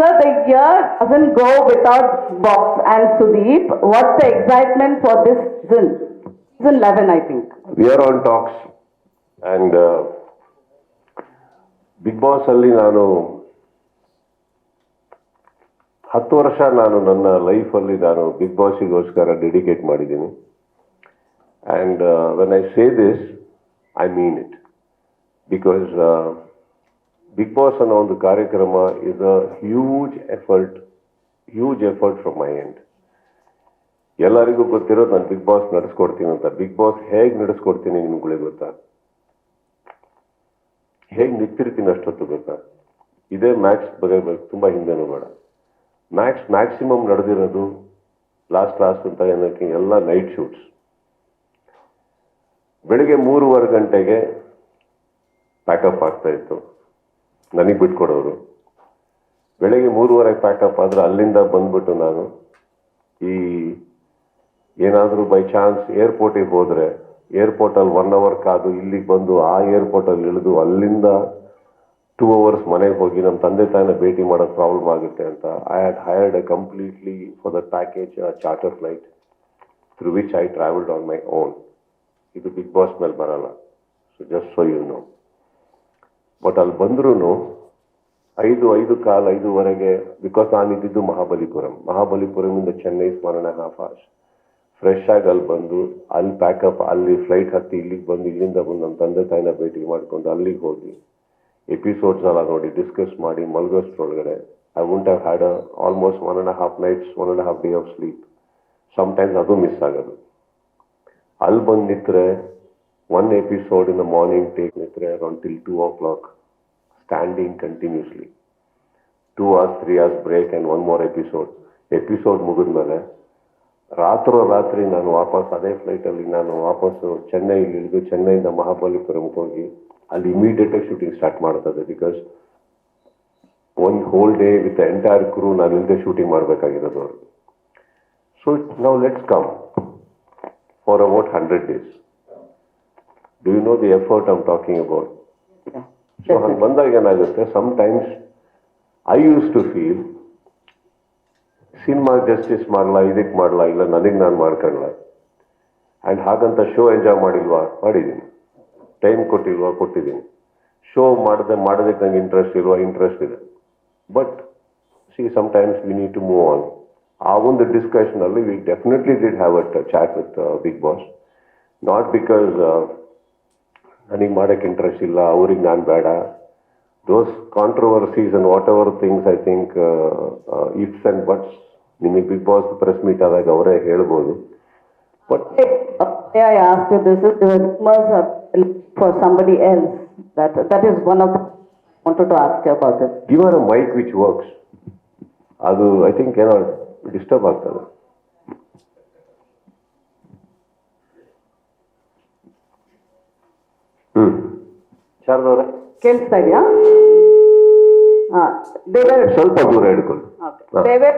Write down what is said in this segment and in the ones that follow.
Sir, the year doesn't go without Box and Sudeep. What's the excitement for this season? Season 11, I think. We are on talks and Bigg Boss uh, ಅಲ್ಲಿ ನಾನು ಹತ್ತು ವರ್ಷ ನಾನು ನನ್ನ ಲೈಫಲ್ಲಿ ನಾನು big ಬಾಸಿಗೋಸ್ಕರ ಡೆಡಿಕೇಟ್ ಮಾಡಿದ್ದೀನಿ and when I say this I mean it because Bigg Boss ಅನ್ನೋ ಒಂದು ಕಾರ್ಯಕ್ರಮ is a huge effort huge effort from my end ಎಲ್ಲರಿಗೂ ಗೊತ್ತಿರೋದು ನಾನು ಬಿಗ್ ಬಾಸ್ ನಡೆಸ್ಕೊಡ್ತೀನಿ ಅಂತ. ಬಿಗ್ ಬಾಸ್ ಹೇಗೆ ನಡೆಸ್ಕೊಡ್ತೀನಿ ನಿಮ್ಗಳಿಗೆ ಗೊತ್ತಾ? ಹೇಗೆ ನಿಂತಿರ್ತೀನಿ ಅಷ್ಟೊತ್ತು ಗೊತ್ತಾ? ಇದೇ ಮ್ಯಾಕ್ಸ್ ಬಗ್ಗೆ ತುಂಬ ಹಿಂದೆನೂ ಬೇಡ. ಮ್ಯಾಕ್ಸ್ ಮ್ಯಾಕ್ಸಿಮಮ್ ನಡೆದಿರೋದು ಲಾಸ್ಟ್ ಲಾಸ್ಟ್ ಅಂತ ಏನಕ್ಕೆ? ಎಲ್ಲ ನೈಟ್ ಶೂಟ್ಸ್ ಬೆಳಿಗ್ಗೆ ಮೂರುವರೆ ಗಂಟೆಗೆ ಪ್ಯಾಕಪ್ ಆಗ್ತಾ ಇತ್ತು. ನನಗೆ ಬಿಟ್ಕೊಡೋರು. ಬೆಳಗ್ಗೆ ಮೂರುವರೆ ಪ್ಯಾಕಪ್ ಆದರೆ ಅಲ್ಲಿಂದ ಬಂದ್ಬಿಟ್ಟು ನಾನು ಈ ಏನಾದರೂ ಬೈ ಚಾನ್ಸ್ ಏರ್ಪೋರ್ಟಿಗೆ ಹೋದರೆ ಏರ್ಪೋರ್ಟಲ್ಲಿ ಒನ್ ಅವರ್ ಕಾದು ಇಲ್ಲಿಗೆ ಬಂದು ಆ ಏರ್ಪೋರ್ಟಲ್ಲಿ ಇಳಿದು ಅಲ್ಲಿಂದ ಟೂ ಅವರ್ಸ್ ಮನೆಗೆ ಹೋಗಿ ನಮ್ಮ ತಂದೆ ತಾಯಿನ ಭೇಟಿ ಮಾಡೋದು ಪ್ರಾಬ್ಲಮ್ ಆಗುತ್ತೆ ಅಂತ I had hired a completely for the package charter flight through which I travelled on my own ಇದು ಬಿಗ್ ಬಾಸ್ ಮೇಲೆ ಬರಲ್ಲ. So just so you know but ಅಲ್ಲಿ ಬಂದ್ರೂ ಐದು ಐದು ಕಾಲ್ ಐದುವರೆಗೆ ಬಿಕಾಸ್ ಇದ್ದಿದ್ದು ಮಹಾಬಲಿಪುರಂ. ಮಹಾಬಲಿಪುರಮಿಂದ ಚೆನ್ನೈ ಸ್ಮರಣ ಹಾಫ್ ಅವರ್ಸ್ ಫ್ರೆಶ್ ಆಗಿ ಅಲ್ಲಿ ಬಂದು, ಅಲ್ಲಿ ಪ್ಯಾಕಪ್ ಅಲ್ಲಿ ಫ್ಲೈಟ್ ಹತ್ತಿ ಇಲ್ಲಿಗೆ ಬಂದು, ಇಲ್ಲಿಂದ ಬಂದು ನಮ್ಮ ತಂದೆ ತಾಯಿನ ಭೇಟಿ ಮಾಡ್ಕೊಂಡು ಅಲ್ಲಿಗೆ ಹೋಗಿ ಎಪಿಸೋಡ್ಸ್ ಎಲ್ಲ ನೋಡಿ ಡಿಸ್ಕಸ್ ಮಾಡಿ, ಮಲ್ಗೋಷ್ಟ್ರೊಳಗಡೆ I won't have had almost one and half nights one and half day of sleep sometimes ಅದು ಮಿಸ್ ಆಗೋದು. ಅಲ್ಲಿ ಬಂದು one in the morning take ನಿಂತ್ರೆ around till two o'clock standing continuously two hours three hours break and one more episode episode ಮುಗಿದ್ಮೇಲೆ ರಾತ್ರೋ ರಾತ್ರಿ ನಾನು ವಾಪಸ್ ಅದೇ ಫ್ಲೈಟಲ್ಲಿ ನಾನು ವಾಪಸ್ಸು ಚೆನ್ನೈಗೆ ಇಳಿದು ಚೆನ್ನೈಯಿಂದ ಮಹಾಬಲಿಪುರಂಗೆ ಹೋಗಿ ಅಲ್ಲಿ ಇಮಿಡಿಯೇಟಾಗಿ ಶೂಟಿಂಗ್ ಸ್ಟಾರ್ಟ್ ಮಾಡ್ತದೆ because one whole day with entire crew ನಾನು ಇಲ್ಲದೆ ಶೂಟಿಂಗ್ ಮಾಡಬೇಕಾಗಿರೋದು ಅವ್ರಿಗೆ ಸೊ ನಾವು let's come for about hundred days do you know the effort I'm talking about so ಹಂಗೆ ಬಂದಾಗ ಏನಾಗುತ್ತೆ sometimes I use to feel cinema justice ಮಾಡಲ್ಲ ಇದಕ್ಕೆ ಮಾಡಲ್ಲ ಇಲ್ಲ ನನಗೆ ನಾನು ಮಾಡ್ಕೊಳ್ಳ ಆ್ಯಂಡ್ ಹಾಗಂತ ಶೋ ಎಂಜಾಯ್ ಮಾಡಿಲ್ವಾ ಮಾಡಿದ್ದೀನಿ ಟೈಮ್ ಕೊಟ್ಟಿಲ್ವಾ ಕೊಟ್ಟಿದ್ದೀನಿ ಶೋ ಮಾಡದೆ ಮಾಡೋದಕ್ಕೆ ನಂಗೆ ಇಂಟ್ರೆಸ್ಟ್ ಇಲ್ವಾ ಇಂಟ್ರೆಸ್ಟ್ ಇದೆ but see sometimes we need to move on ಆ ಒಂದು ಡಿಸ್ಕಷನಲ್ಲಿ we definitely did have at chat with Bigg Boss not because ನನಗೆ ಮಾಡೋಕ್ಕೆ ಇಂಟ್ರೆಸ್ಟ್ ಇಲ್ಲ ಅವ್ರಿಗೆ ನಾನು ಬೇಡ those controversies and whatever things I think ifs and buts ನಿಮಗೆ ಬಿಗ್ ಬಾಸ್ ಪ್ರೆಸ್ ಮೀಟ್ ಆದಾಗ ಅವರೇ ಹೇಳ್ಬೋದು but is somebody else. That, that is one of the, wanted to ask you about this. Give or a mic which works ಅದು I think ಏನೋ disturb ಆಗ್ತದೆ ಶಾರದವ್ರೆ ಕೇಳಿಸ್ತಾ ಇದೆಯಾ ಹಾ ದೇವರ್ ಸ್ವಲ್ಪ ದೂರ ಹಿಡ್ಕೊಳ್ಳಿ Okay. They were,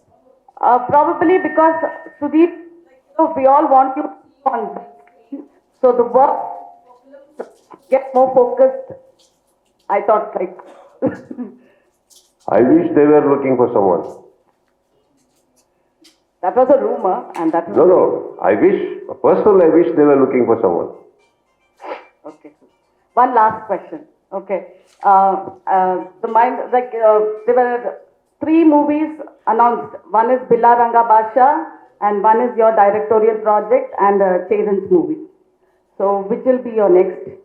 uh, probably because Sudeep, so we all want you on. So the work get more focused. I thought like, I wish they are looking for someone that was a rumor and that was. No no I wish personal I wish they are looking for someone Okay. One last question. Okay. Uh, uh, the mind, like, uh, there were three movies announced. One is Billa Ranga Basha and one is your directorial project and uh, Chetan's movie. So which will be your next?